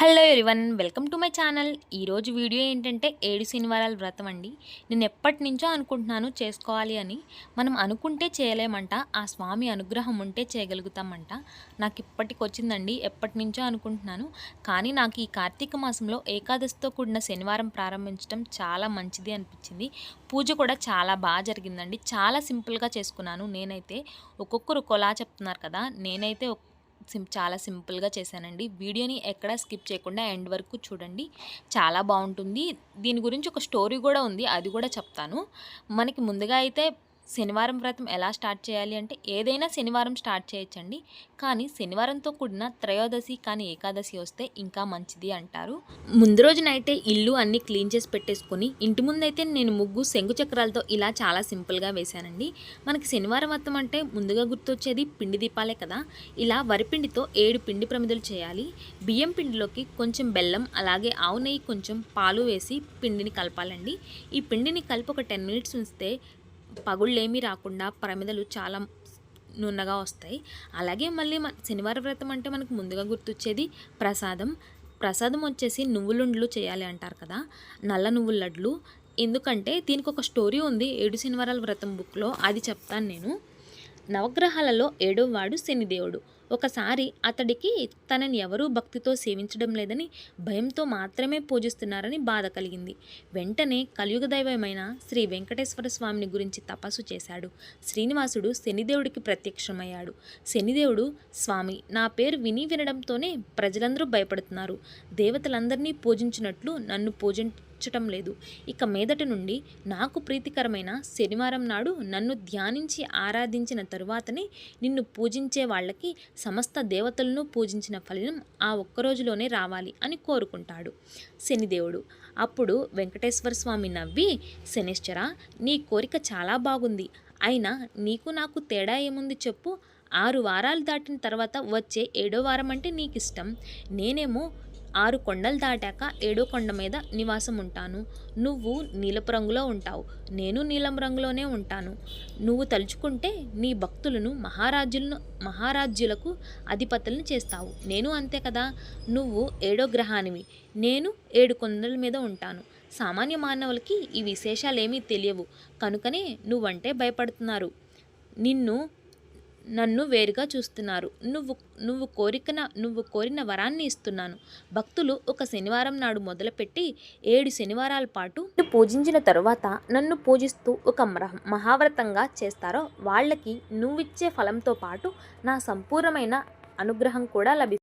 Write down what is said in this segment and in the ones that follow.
Hello everyone welcome to my channel. ఈరోజు video ఏంటంటే ఏడు శనివారాల వ్రతం అండి. నేను ఎప్పటి నుంచో అనుకుంటున్నాను చేసుకోవాలి అని. మనం అనుకుంటే చేయలేమంట ఆ స్వామి అనుగ్రహం ఉంటే చేయగలుగుతామంట. నాకు ఇప్పటికి వచ్చిందండి ఎప్పటి నుంచో అనుకుంటున్నాను. కానీ నాకు ఈ కార్తీక మాసంలో ఏకాదశితో కూడిన శనివారం ప్రారంభించడం చాలా మంచిది అనిపించింది. పూజ కూడా చాలా బాగా జరిగిందండి. చాలా సింపుల్గా చేసుకున్నాను నేనైతే. ఒక్కొక్కరు ఒకలా చెప్తున్నారు కదా నేనైతే ఒక్- సిం చాలా సింపుల్గా చేశానండి. వీడియోని ఎక్కడ స్కిప్ చేయకుండా ఎండ్ వరకు చూడండి. చాలా బాగుంటుంది. దీని గురించి ఒక స్టోరీ కూడా ఉంది. అది కూడా చెప్తాను. మనకి ముందుగా అయితే శనివారం వ్రతం ఎలా స్టార్ట్ చేయాలి అంటే ఏదైనా శనివారం స్టార్ట్ చేయొచ్చండి. కానీ శనివారంతో కూడిన త్రయోదశి కానీ ఏకాదశి వస్తే ఇంకా మంచిది అంటారు. ముందు రోజునైతే ఇల్లు అన్నీ క్లీన్ చేసి పెట్టేసుకొని ఇంటి ముందైతే నేను ముగ్గు శంకు చక్రాలతో ఇలా చాలా సింపుల్గా వేశానండి. మనకి శనివారం వ్రతం అంటే ముందుగా గుర్తొచ్చేది పిండి దీపాలే కదా. ఇలా వరిపిండితో ఏడు పిండి ప్రమిదలు చేయాలి. బియ్యం పిండిలోకి కొంచెం బెల్లం అలాగే ఆవు నెయ్యి కొంచెం పాలు వేసి పిండిని కలపాలండి. ఈ పిండిని కలిపి ఒక టెన్ మినిట్స్ ఉంచితే పగుళ్ళేమీ రాకుండా ప్రమిదలు చాలా నున్నగా వస్తాయి. అలాగే మళ్ళీ మన శనివారం వ్రతం అంటే మనకు ముందుగా గుర్తొచ్చేది ప్రసాదం. ప్రసాదం వచ్చేసి నువ్వులుండ్లు చేయాలి అంటారు కదా. నల్ల నువ్వుల లడ్లు. ఎందుకంటే దీనికి ఒక స్టోరీ ఉంది ఏడు శనివారాల వ్రతం బుక్లో. అది చెప్తాను నేను. నవగ్రహాలలో ఏడో వాడు శనిదేవుడు. ఒకసారి అతడికి తనని ఎవరూ భక్తితో సేవించడం లేదని భయంతో మాత్రమే పూజిస్తున్నారని బాధ కలిగింది. వెంటనే కలియుగ దైవమైన శ్రీ వెంకటేశ్వర స్వామిని గురించి తపస్సు చేశాడు. శ్రీనివాసుడు శనిదేవుడికి ప్రత్యక్షమయ్యాడు. శనిదేవుడు స్వామి నా పేరు విని వినడంతోనే ప్రజలందరూ భయపడుతున్నారు. దేవతలందరినీ పూజించినట్లు నన్ను పూజించటం లేదు. ఇక మీదటి నుండి నాకు ప్రీతికరమైన శనివారం నాడు నన్ను ధ్యానించి ఆరాధించిన తరువాతనే నిన్ను పూజించే వాళ్ళకి సమస్త దేవతలను పూజించిన ఫలితం ఆ ఒక్క రోజులోనే రావాలి అని కోరుకుంటాడు. శనిదేవుడు అప్పుడు వెంకటేశ్వర స్వామి నవ్వి శనిశ్చర నీ కోరిక చాలా బాగుంది. అయినా నీకు నాకు తేడా ఏముంది చెప్పు. ఆరు వారాలు దాటిన తర్వాత వచ్చే ఏడో వారం అంటే నీకు ఇష్టం నేనేమో ఆరు కొండలు దాటాక ఏడో కొండ మీద నివాసం ఉంటాను నువ్వు నీలపు రంగులో ఉంటావు. నేను నీలం రంగులోనే ఉంటాను. నువ్వు తలుచుకుంటే నీ భక్తులను మహారాజులను మహారాజ్యులకు అధిపతులను చేస్తావు. నేను అంతే కదా? నువ్వు ఏడో గ్రహానివి. నేను ఏడు కొండల మీద ఉంటాను. సామాన్య మానవులకి ఈ విశేషాలేమీ తెలియవు. కనుకనే నువ్వంటే భయపడుతున్నారు. నిన్ను నన్ను వేరుగా చూస్తున్నారు. నువ్వు నువ్వు కోరికన నువ్వు కోరిన వరాన్ని ఇస్తున్నాను. భక్తులు ఒక శనివారం నాడు మొదలుపెట్టి ఏడు శనివారాల పాటు పూజించిన తరువాత నన్ను పూజిస్తూ ఒక మహావ్రతంగా చేస్తారో వాళ్ళకి నువ్విచ్చే ఫలంతో పాటు నా సంపూర్ణమైన అనుగ్రహం కూడా లభిస్తుంది.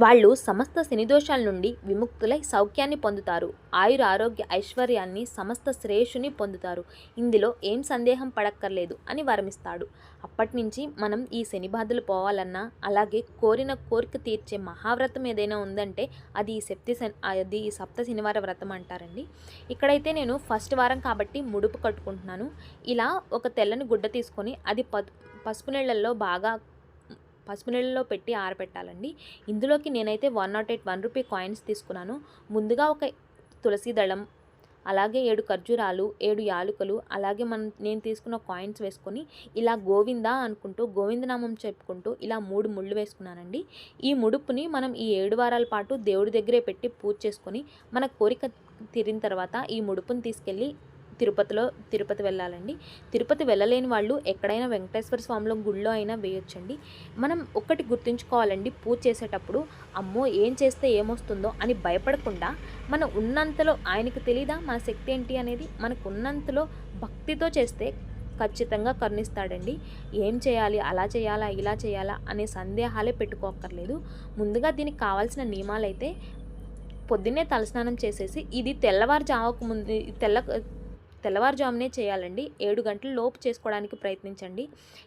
వాళ్ళు సమస్త శనిదోషాల నుండి విముక్తులై సౌఖ్యాన్ని పొందుతారు. ఆయుర ఆరోగ్య ఐశ్వర్యాన్ని సమస్త శ్రేయస్సుని పొందుతారు. ఇందులో ఏం సందేహం పడక్కర్లేదు అని వరమిస్తాడు. అప్పటి నుంచి మనం ఈ శని బాధలు పోవాలన్నా అలాగే కోరిన కోరిక తీర్చే మహావ్రతం ఏదైనా ఉందంటే అది ఈ సప్తి అది ఈ సప్త శనివార వ్రతం అంటారండి. ఇక్కడైతే నేను ఫస్ట్ వారం కాబట్టి ముడుపు కట్టుకుంటున్నాను. ఇలా ఒక తెల్లని గుడ్డ తీసుకొని అది ప పసుపు నీళ్ళల్లో బాగా పసుపు నీళ్ళలో పెట్టి ఆరబెట్టాలండి ఇందులోకి నేనైతే one not eight one rupee coins తీసుకున్నాను. ముందుగా ఒక తులసి దళం అలాగే ఏడు ఖర్జూరాలు ఏడు యాలుకలు అలాగే మనం నేను తీసుకున్న కాయిన్స్ వేసుకొని ఇలా గోవింద అనుకుంటూ గోవిందనామం చెప్పుకుంటూ ఇలా మూడు ముళ్ళు వేసుకున్నానండి. ఈ ముడుపుని మనం ఈ ఏడు వారాల పాటు దేవుడి దగ్గరే పెట్టి పూజ చేసుకొని మన కోరిక తీరిన తర్వాత ఈ ముడుపుని తీసుకెళ్ళి తిరుపతిలో తిరుపతి వెళ్ళాలండి. తిరుపతి వెళ్ళలేని వాళ్ళు ఎక్కడైనా వెంకటేశ్వర స్వామిలో గుళ్ళో అయినా వేయొచ్చండి. మనం ఒక్కటి గుర్తుంచుకోవాలండి పూజ చేసేటప్పుడు అమ్మో ఏం చేస్తే ఏమొస్తుందో అని భయపడకుండా మనం ఉన్నంతలో ఆయనకు తెలీదా మన శక్తి ఏంటి అనేది మనకు ఉన్నంతలో భక్తితో చేస్తే ఖచ్చితంగా కరుణిస్తాడండి. ఏం చేయాలి అలా చేయాలా ఇలా చేయాలా అనే సందేహాలే పెట్టుకోక్కర్లేదు. ముందుగా దీనికి కావాల్సిన నియమాలైతే పొద్దున్నే తలస్నానం చేసేసి ఇది తెల్లవారుజాముకు ముందు తెల్ల తెల్లవారుజామునే చేయాలండి. ఏడు గంటల లోపు చేసుకోవడానికి ప్రయత్నించండి.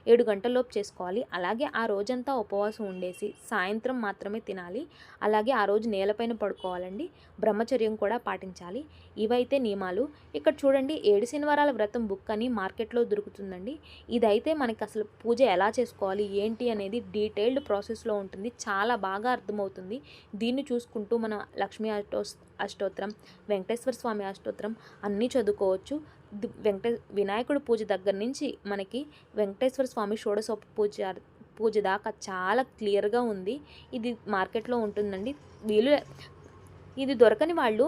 ఏడు గంటల లోపు చేసుకోవాలి. అలాగే ఆ రోజంతా ఉపవాసం ఉండేసి సాయంత్రం మాత్రమే తినాలి. అలాగే ఆ రోజు నేలపైన పడుకోవాలండి. బ్రహ్మచర్యం కూడా పాటించాలి. ఇవైతే నియమాలు. ఇక్కడ చూడండి ఏడు శనివారాల వ్రతం బుక్ అని మార్కెట్లో దొరుకుతుందండి. ఇదైతే మనకి అసలు పూజ ఎలా చేసుకోవాలి ఏంటి అనేది డీటెయిల్డ్ ప్రాసెస్లో ఉంటుంది. చాలా బాగా అర్థమవుతుంది. దీన్ని చూసుకుంటూ మనం లక్ష్మీ ఆటోస్ అష్టోత్తరం వెంకటేశ్వర స్వామి అష్టోత్తరం అన్నీ చదువుకోవచ్చు. వెంకటే వినాయకుడి పూజ దగ్గర నుంచి మనకి వెంకటేశ్వర స్వామి షోడశోప పూజ పూజ దాకా చాలా క్లియర్గా ఉంది. ఇది మార్కెట్లో ఉంటుందండి. వీలు ఇది దొరకని వాళ్ళు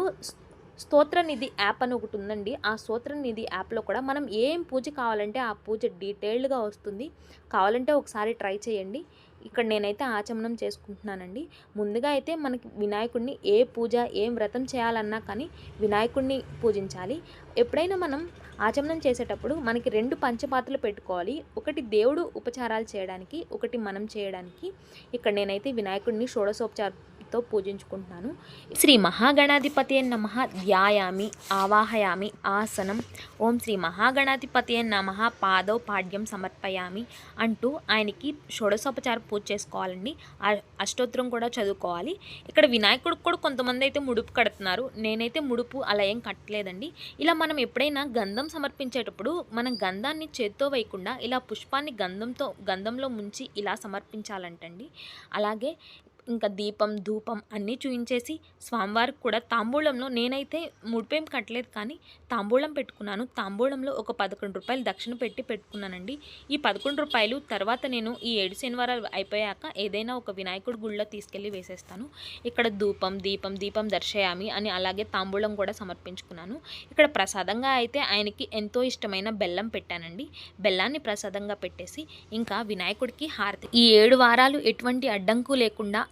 స్తోత్రనిధి స్తోత్ర నిధి యాప్ అని ఒకటి ఉందండి. ఆ స్తోత్ర నిధి యాప్లో కూడా మనం ఏం పూజ కావాలంటే ఆ పూజ డీటెయిల్డ్గా వస్తుంది. కావాలంటే ఒకసారి ట్రై చేయండి. ఇక్కడ నేనైతే ఆచమనం చేసుకుంటున్నానండి. ముందుగా అయితే మనకి వినాయకుడిని ఏ పూజ ఏం వ్రతం చేయాలన్నా కానీ వినాయకుడిని పూజించాలి. ఎప్పుడైనా మనం ఆచమనం చేసేటప్పుడు మనకి రెండు పంచపాత్రలు పెట్టుకోవాలి. ఒకటి దేవుడు ఉపచారాలు చేయడానికి ఒకటి మనం చేయడానికి. ఇక్కడ నేనైతే వినాయకుడిని భక్తితో పూజించుకుంటున్నాను. శ్రీ మహాగణాధిపతి నమ ధ్యాయామి ఆవాహయామి ఆసనం ఓం శ్రీ మహాగణాధిపతి నమ పాదవ పాడ్యం సమర్పయామి అంటూ ఆయనకి షోడశోపచార పూజ చేసుకోవాలండి. అష్టోత్తరం కూడా చదువుకోవాలి. ఇక్కడ వినాయకుడికి కూడా కొంతమంది అయితే ముడుపు కడుతున్నారు. నేనైతే ముడుపు అలా ఏం కట్టలేదండి. ఇలా మనం ఎప్పుడైనా గంధం సమర్పించేటప్పుడు మనం గంధాన్ని చేత్తో వేయకుండా ఇలా పుష్పాన్ని గంధంతో గంధంలో ముంచి ఇలా సమర్పించాలంటండి. అలాగే ఇంకా దీపం ధూపం అన్నీ చూయించేసి స్వామివారికి కూడా తాంబూలంలో నేనైతే ముడిపేం కట్టలేదు కానీ తాంబూలం పెట్టుకున్నాను. తాంబూలంలో ఒక పదకొండు రూపాయలు దక్షిణ పెట్టి పెట్టుకున్నానండి. ఈ పదకొండు రూపాయలు తర్వాత నేను ఈ ఏడు శనివారాలు అయిపోయాక ఏదైనా ఒక వినాయకుడి గుళ్ళో తీసుకెళ్ళి వేసేస్తాను. ఇక్కడ ధూపం దీపం దీపం దర్శయామి అని అలాగే తాంబూలం కూడా సమర్పించుకున్నాను. ఇక్కడ ప్రసాదంగా అయితే ఆయనకి ఎంతో ఇష్టమైన బెల్లం పెట్టానండి. బెల్లాన్ని ప్రసాదంగా పెట్టేసి ఇంకా వినాయకుడికి హారతి. ఈ ఏడు వారాలు ఎటువంటి అడ్డంకు లేకుండా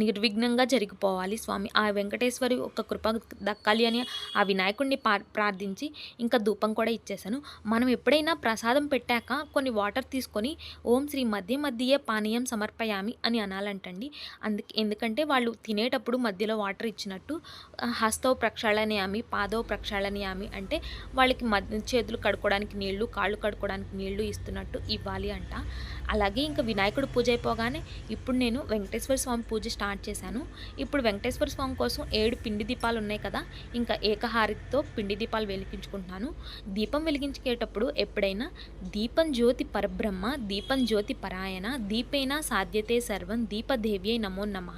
నిర్విఘ్నంగా జరిగిపోవాలి స్వామి. ఆ వెంకటేశ్వరి ఒక కృప దక్కాలి అని ఆ వినాయకుడిని ప్రార్థించి ఇంకా ధూపం కూడా ఇచ్చేసాను మనం ఎప్పుడైనా ప్రసాదం పెట్టాక కొన్ని వాటర్ తీసుకొని ఓం శ్రీ మధ్య మధ్యే పానీయం సమర్పయామి అని అనాలంటండి. అందుకే ఎందుకంటే వాళ్ళు తినేటప్పుడు మధ్యలో వాటర్ ఇచ్చినట్టు హస్తవ ప్రక్షాళనయామి పాదవ ప్రక్షాళనయామి అంటే వాళ్ళకి మధ్య చేతులు కడుక్కోవడానికి నీళ్ళు కాళ్ళు కడుక్కోవడానికి నీళ్ళు ఇస్తున్నట్టు ఇవ్వాలి అంట. అలాగే ఇంకా వినాయకుడు పూజ అయిపోగానే ఇప్పుడు నేను వెంకటేశ్వర స్వామి పూజ స్టార్ట్ చేశాను. ఇప్పుడు వెంకటేశ్వర స్వామి కోసం ఏడు పిండి దీపాలు ఉన్నాయి కదా ఇంకా ఏకహారతితో పిండి దీపాలు వెలిగించుకుంటున్నాను. దీపం వెలిగించేటప్పుడు ఎప్పుడైనా దీపం జ్యోతి పరబ్రహ్మ దీపం జ్యోతి పరాయణ దీపేన సాధ్యతే సర్వం దీపదేవ్యై నమో నమ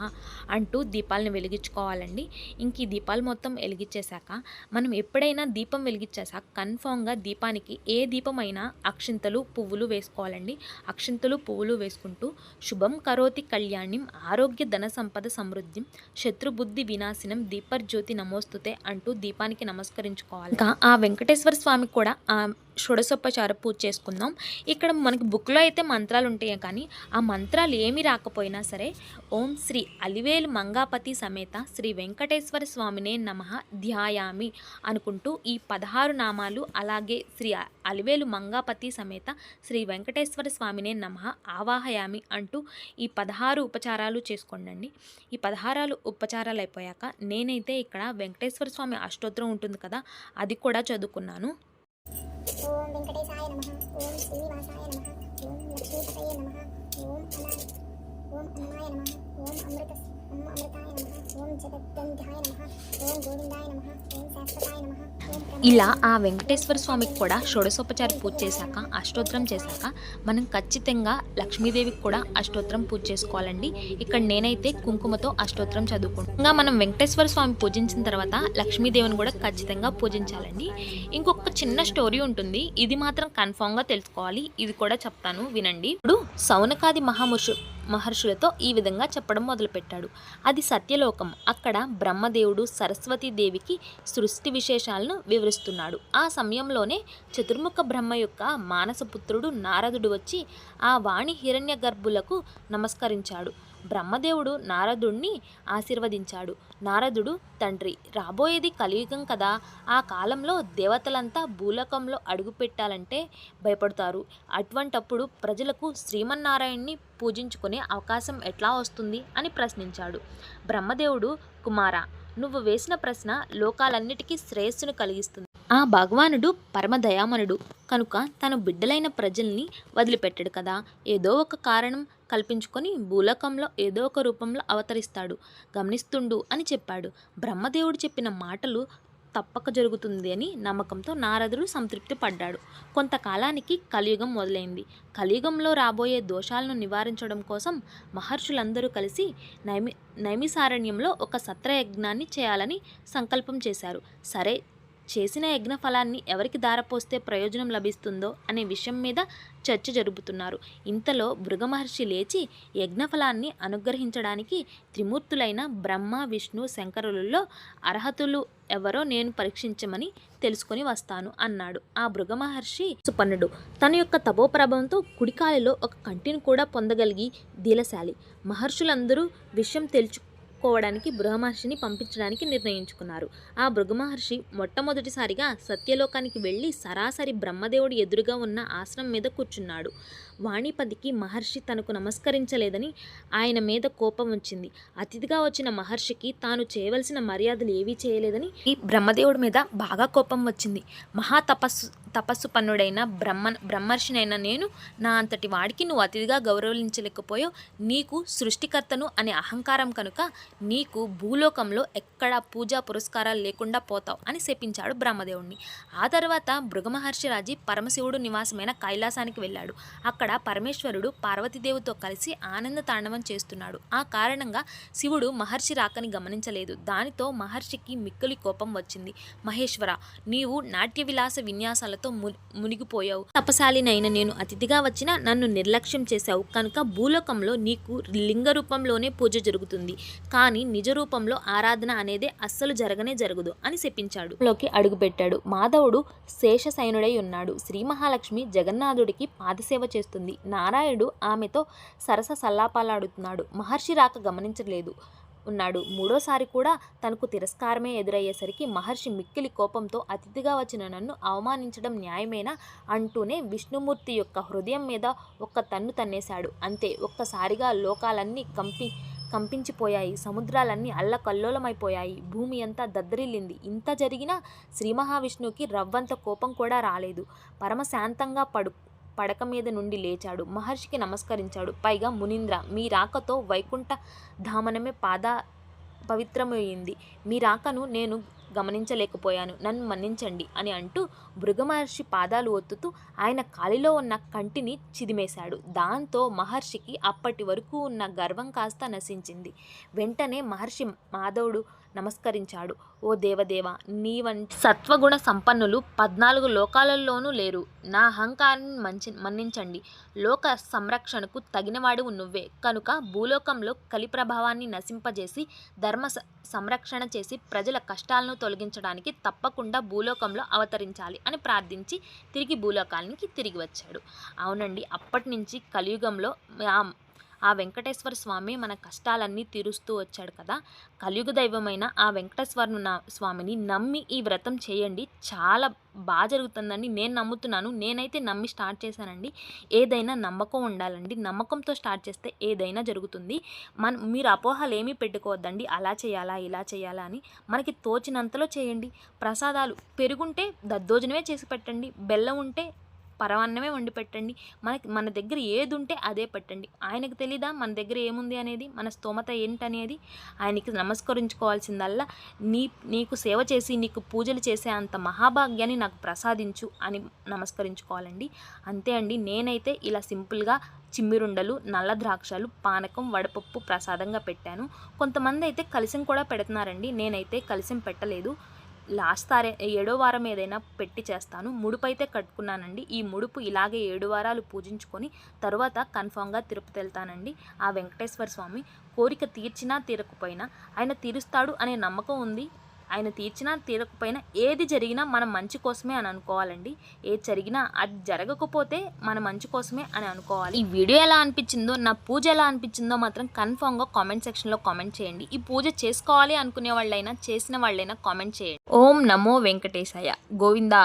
అంటూ దీపాలను వెలిగించుకోవాలండి. ఇంక ఈ దీపాలు మొత్తం వెలిగించేశాక మనం ఎప్పుడైనా దీపం వెలిగించేశాక కన్ఫామ్గా దీపానికి ఏ దీపమైనా అక్షింతలు పువ్వులు వేసుకోవాలండి. అక్షింత బంతులు పువ్వులు వేసుకుంటూ శుభం కరోతి కళ్యాణ్యం ఆరోగ్య ధన సంపద సమృద్ధిం శత్రుబుద్ధి వినాశనం దీపర్జ్యోతి నమోస్తుతే అంటూ దీపానికి నమస్కరించుకోవాలి. ఇంకా ఆ వెంకటేశ్వర స్వామి కూడా ఆ పూజ చేసుకుందాం. ఇక్కడ మనకి బుక్లో అయితే మంత్రాలు ఉంటాయి కానీ ఆ మంత్రాలు ఏమి రాకపోయినా సరే ఓం శ్రీ అలివేలు మంగాపతి సమేత శ్రీ వెంకటేశ్వర స్వామినే నమ ధ్యాయామి అనుకుంటూ ఈ పదహారు నామాలు అలాగే శ్రీ అలివేలు మంగాపతి సమేత శ్రీ వెంకటేశ్వర స్వామినే నమ ఆవాహయామి అంటూ ఈ పదహారు ఉపచారాలు చేసుకోండి ఈ పదహారాలు ఉపచారాలు అయిపోయాక నేనైతే ఇక్కడ వెంకటేశ్వర స్వామి అష్టోత్తరం ఉంటుంది కదా అది కూడా చదువుకున్నాను. ఓం వెంకటేశాయ నమ. ఓం శ్రీనివాసాయ నమ. ఓం లక్ష్మీపతయ నమ. ఓం అనాయ ఓం అమ్మాయ నమ. ఓం అమృతస్య ఓం అమృతాయ నమ ఓం జగద్గంధాయ నమ ఓం గోవిందాయ నమ ఓం శాశ్వతాయ నమ ఇలా ఆ వెంకటేశ్వర స్వామికి కూడా షోడశోపచారి పూజ చేశాక అష్టోత్తరం చేశాక మనం ఖచ్చితంగా లక్ష్మీదేవికి కూడా అష్టోత్తరం పూజ చేసుకోవాలండి. ఇక్కడ నేనైతే కుంకుమతో అష్టోత్తరం చదువుకుంటాను ఇంకా మనం వెంకటేశ్వర స్వామి పూజించిన తర్వాత లక్ష్మీదేవిని కూడా ఖచ్చితంగా పూజించాలండి. ఇంకొక చిన్న స్టోరీ ఉంటుంది. ఇది మాత్రం కన్ఫామ్గా తెలుసుకోవాలి. ఇది కూడా చెప్తాను వినండి. ఇప్పుడు సౌనకాది మహాముషు మహర్షులతో ఈ విధంగా చెప్పడం మొదలుపెట్టాడు. అది సత్యలోకం. అక్కడ బ్రహ్మదేవుడు సరస్వతీదేవికి సృష్టి విశేషాలను వివరిస్తున్నాడు. ఆ సమయంలోనే చతుర్ముఖ బ్రహ్మ యొక్క మానసపుత్రుడు నారదుడు వచ్చి ఆ వాణి హిరణ్య గర్భులకు నమస్కరించాడు. బ్రహ్మదేవుడు నారదుణ్ణి ఆశీర్వదించాడు. నారదుడు తండ్రి రాబోయేది కలియుగం కదా. ఆ కాలంలో దేవతలంతా భూలోకంలో అడుగుపెట్టాలంటే భయపడతారు. అటువంటప్పుడు ప్రజలకు శ్రీమన్నారాయణ్ణి పూజించుకునే అవకాశం ఎట్లా వస్తుంది అని ప్రశ్నించాడు. బ్రహ్మదేవుడు కుమార నువ్వు వేసిన ప్రశ్న లోకాలన్నిటికీ శ్రేయస్సును కలిగిస్తుంది. ఆ భగవానుడు పరమదయామనుడు. కనుక తను బిడ్డలైన ప్రజల్ని వదిలిపెట్టాడు కదా. ఏదో ఒక కారణం కల్పించుకొని భూలోకంలో ఏదో ఒక రూపంలో అవతరిస్తాడు. గమనిస్తుండు అని చెప్పాడు. బ్రహ్మదేవుడు చెప్పిన మాటలు తప్పక జరుగుతుంది అని నమ్మకంతో నారదుడు సంతృప్తి పడ్డాడు. కొంతకాలానికి కలియుగం మొదలైంది. కలియుగంలో రాబోయే దోషాలను నివారించడం కోసం మహర్షులందరూ కలిసి నైమి నైమిసారణ్యంలో ఒక సత్రయజ్ఞాన్ని చేయాలని సంకల్పం చేశారు. సరే చేసిన యజ్ఞ ఫలాన్ని ఎవరికి దారపోస్తే ప్రయోజనం లభిస్తుందో అనే విషయం మీద చర్చ జరుపుతున్నారు. ఇంతలో మహర్షి లేచి యజ్ఞఫలాన్ని అనుగ్రహించడానికి త్రిమూర్తులైన బ్రహ్మ విష్ణు శంకరులలో అర్హతులు ఎవరో నేను పరీక్షించమని తెలుసుకొని వస్తాను అన్నాడు. ఆ మహర్షి సుపర్ణుడు తన యొక్క తపోప్రభంతో కుడికాలిలో ఒక కంటిని కూడా పొందగలిగి దీలశాలి. మహర్షులందరూ విషయం తెలుసుకోవడానికి బృహమహర్షిని పంపించడానికి నిర్ణయించుకున్నారు. ఆ బృహమహర్షి మొట్టమొదటిసారిగా సత్యలోకానికి వెళ్ళి సరాసరి బ్రహ్మదేవుడి ఎదురుగా ఉన్న ఆశ్రమం మీద కూర్చున్నాడు. వాణిపతికి మహర్షి తనకు నమస్కరించలేదని ఆయన మీద కోపం వచ్చింది. అతిథిగా వచ్చిన మహర్షికి తాను చేయవలసిన మర్యాదలు ఏవీ చేయలేదని ఈ బ్రహ్మదేవుడి మీద బాగా కోపం వచ్చింది. మహా తపస్సు తపస్సు పన్నుడైన బ్రహ్మ బ్రహ్మర్షినైన నేను నా అంతటి వాడికి నువ్వు అతిథిగా గౌరవించలేకపోయావు నీకు సృష్టికర్తను అనే అహంకారం కనుక నీకు భూలోకంలో ఎక్కడా పూజా పురస్కారాలు లేకుండా పోతావు అని శపించాడు బ్రహ్మదేవుణ్ణి. ఆ తర్వాత భృగమహర్షి రాజీ పరమశివుడు నివాసమైన కైలాసానికి వెళ్ళాడు. అక్కడ పరమేశ్వరుడు పార్వతీదేవితో కలిసి ఆనంద తాండవం చేస్తున్నాడు. ఆ కారణంగా శివుడు మహర్షి రాకని గమనించలేదు. దానితో మహర్షికి మిక్కిలి కోపం వచ్చింది. మహేశ్వర నీవు నాట్య విలాస విన్యాసాలతో మునిగిపోయావు. తపశాలినైన నేను అతిథిగా వచ్చిన నన్ను నిర్లక్ష్యం చేశావు. కనుక భూలోకంలో నీకు లింగ రూపంలోనే పూజ జరుగుతుంది. కానీ నిజ రూపంలో ఆరాధన అనేది అస్సలు జరగనే జరగదు అని శపించాడు. లోకి అడుగుపెట్టాడు. మాధవుడు శేషసైనుడై ఉన్నాడు. శ్రీ మహాలక్ష్మి జగన్నాథుడికి పాదసేవ చేస్తుంది. నారాయణుడు ఆమెతో సరస సల్లాపాలాడుతున్నాడు. మహర్షి రాక గమనించలేదు. ఉన్నాడు. మూడోసారి కూడా తనకు తిరస్కారమే ఎదురయ్యేసరికి మహర్షి మిక్కిలి కోపంతో అతిథిగా వచ్చిన నన్ను అవమానించడం న్యాయమేనా అంటూనే విష్ణుమూర్తి యొక్క హృదయం మీద ఒక్క తన్ను తన్నేశాడు. అంతే ఒక్కసారిగా లోకాలన్నీ కంపి కంపించిపోయాయి. సముద్రాలన్నీ అల్లకల్లోలమైపోయాయి. భూమి అంతా దద్దరిల్లింది. ఇంత జరిగినా శ్రీ మహావిష్ణువుకి రవ్వంత కోపం కూడా రాలేదు. పరమశాంతంగా పడు పడక మీద నుండి లేచాడు. మహర్షికి నమస్కరించాడు. పైగా మునీంద్ర మీ రాకతో వైకుంఠ ధామనమే పాద పవిత్రమైంది. మీ రాకను నేను గమనించలేకపోయాను. నన్ను మన్నించండి అని అంటూ భృగమహర్షి పాదాలు ఒత్తుతూ ఆయన కాలిలో ఉన్న కంటిని చిదిమేశాడు. దాంతో మహర్షికి అప్పటి వరకు ఉన్న గర్వం కాస్త నశించింది. వెంటనే మహర్షి మాధవుడు నమస్కరించాడు. ఓ దేవదేవ నీ సత్వగుణ సంపన్నులు పద్నాలుగు లోకాలలోనూ లేరు. నా అహంకారాన్ని మంచి మన్నించండి. లోక సంరక్షణకు తగినవాడు నువ్వే. కనుక భూలోకంలో కలి ప్రభావాన్ని నశింపజేసి ధర్మ సంరక్షణ చేసి ప్రజల కష్టాలను తొలగించడానికి తప్పకుండా భూలోకంలో అవతరించాలి అని ప్రార్థించి తిరిగి భూలోకానికి తిరిగి వచ్చాడు. అవునండి అప్పటి నుంచి కలియుగంలో ఆ వెంకటేశ్వర స్వామి మన కష్టాలన్నీ తీరుస్తూ వచ్చాడు కదా. కలియుగ దైవమైన ఆ వెంకటేశ్వర నా- స్వామిని నమ్మి ఈ వ్రతం చేయండి. చాలా బాగా జరుగుతుందండి. నేను నమ్ముతున్నాను. నేనైతే నమ్మి స్టార్ట్ చేశానండి. ఏదైనా నమ్మకం ఉండాలండి. నమ్మకంతో స్టార్ట్ చేస్తే ఏదైనా జరుగుతుంది. మన మీరు అపోహలు ఏమీ పెట్టుకోవద్దండి. అలా చేయాలా ఇలా చేయాలా అని మనకి తోచినంతలో చేయండి. ప్రసాదాలు పెరుగుంటే దద్దోజనమే చేసి పెట్టండి. బెల్లం ఉంటే పరమాన్నమే వండి పెట్టండి. మనకి మన దగ్గర ఏది ఉంటే అదే పెట్టండి. ఆయనకు తెలీదా? మన దగ్గర ఏముంది అనేది? మన స్తోమత ఏంటనేది? ఆయనకి నమస్కరించుకోవాల్సిందల్లా నీ నీకు సేవ చేసి నీకు పూజలు చేసే అంత మహాభాగ్యాన్ని నాకు ప్రసాదించు అని నమస్కరించుకోవాలండి. అంతే అండి. నేనైతే ఇలా సింపుల్గా చిమ్మిరుండలు నల్ల ద్రాక్షలు పానకం వడపప్పు ప్రసాదంగా పెట్టాను. కొంతమంది అయితే కలిసం కూడా పెడుతున్నారండి. నేనైతే కలిసం పెట్టలేదు. లాస్ట్ సారే ఏడో వారం ఏదైనా పెట్టి చేస్తాను. ముడుపు అయితే కట్టుకున్నానండి. ఈ ముడుపు ఇలాగే ఏడు వారాలు పూజించుకొని తర్వాత కన్ఫామ్గా తిరుపతి వెళ్తానండి ఆ వెంకటేశ్వర స్వామి కోరిక తీర్చినా తీరకపోయినా ఆయన తీరుస్తాడు అనే నమ్మకం ఉంది. ఆయన తీర్చినా తీరకపోయినా ఏది జరిగినా మన మంచి కోసమే అని అనుకోవాలండి. ఏది జరిగినా అది జరగకపోతే మన మంచి కోసమే అని అనుకోవాలి. ఈ వీడియో ఎలా అనిపించిందో నా పూజ ఎలా అనిపించిందో మాత్రం కన్ఫామ్గా కామెంట్ సెక్షన్లో కామెంట్ చేయండి. ఈ పూజ చేసుకోవాలి అనుకునే వాళ్ళైనా చేసిన వాళ్ళైనా కామెంట్ చేయండి. ఓం నమో వెంకటేశాయ. గోవిందా.